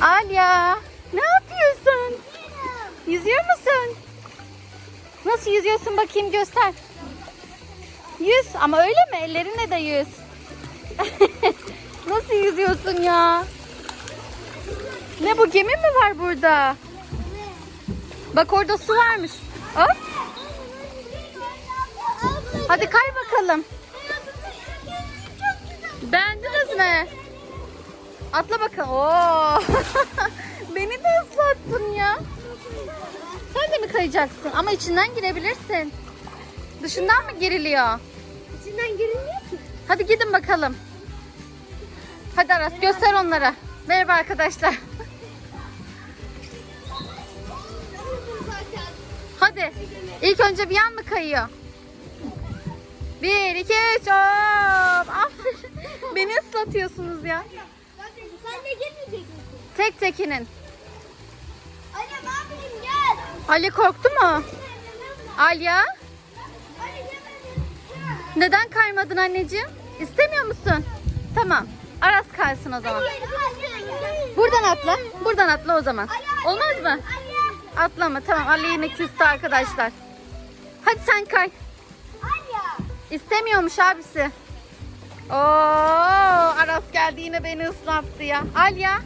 Alya ne yapıyorsun? Yüzüyor musun? Nasıl yüzüyorsun bakayım göster. Yüz ama öyle mi? Ellerinle de yüz. Nasıl yüzüyorsun ya? Ne bu gemi mi var burada? Bak orada su varmış. Hop. Hadi kay bakalım. Beğendiniz mi? Atla bakalım. Oo. Beni de ıslattın ya. Sen de mi kayacaksın? Ama içinden girebilirsin. Dışından mı giriliyor? İçinden girilmiyor ki. Hadi gidin bakalım. Hadi Aras göster onlara. Merhaba arkadaşlar. Hadi. İlk önce bir yan mı kayıyor? Bir, iki, üç, hop. Aferin. Beni ıslatıyorsunuz ya. Sen de girmeyecek misin? Tek tekinin. Anne ne yapayım gel. Ali korktu mu? Alya, neden kaymadın anneciğim? İstemiyor musun? Tamam. Aras kaysın o zaman. Buradan atla. Buradan atla o zaman. Olmaz mı? Atlama. Tamam. Ali yine küstü arkadaşlar. Hadi sen kay. İstemiyormuş abisi. Oo, geldi yine beni ıslattı ya. Alya,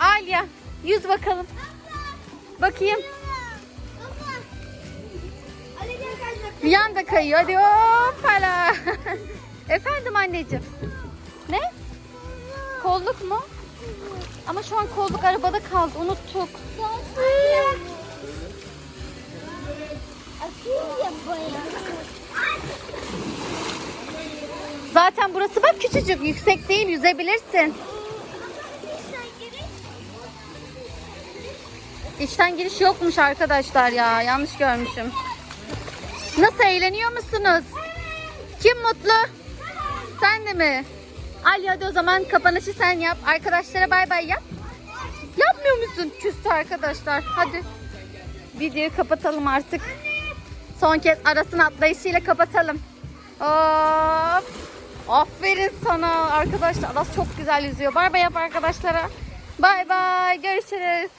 Alya. Yüz bakalım. Bakayım. Bir yanda kayıyor. Hadi hoppala. Efendim anneciğim. Ne? Kolluk mu? Ama şu an kolluk arabada kaldı. Unuttuk. Zaten burası bak küçücük. Yüksek değil. Yüzebilirsin. İçten giriş yokmuş arkadaşlar ya. Yanlış görmüşüm. Nasıl eğleniyor musunuz? Kim mutlu? Sen de mi? Ali hadi o zaman kapanışı sen yap. Arkadaşlara bay bay yap. Yapmıyor musun? Küstü arkadaşlar. Hadi. Videoyu kapatalım artık. Son kez arasın atlayışıyla kapatalım. Of. Aferin sana arkadaşlar. Aras çok güzel yüzüyor. Bay bay yap arkadaşlara. Bay bay. Görüşürüz.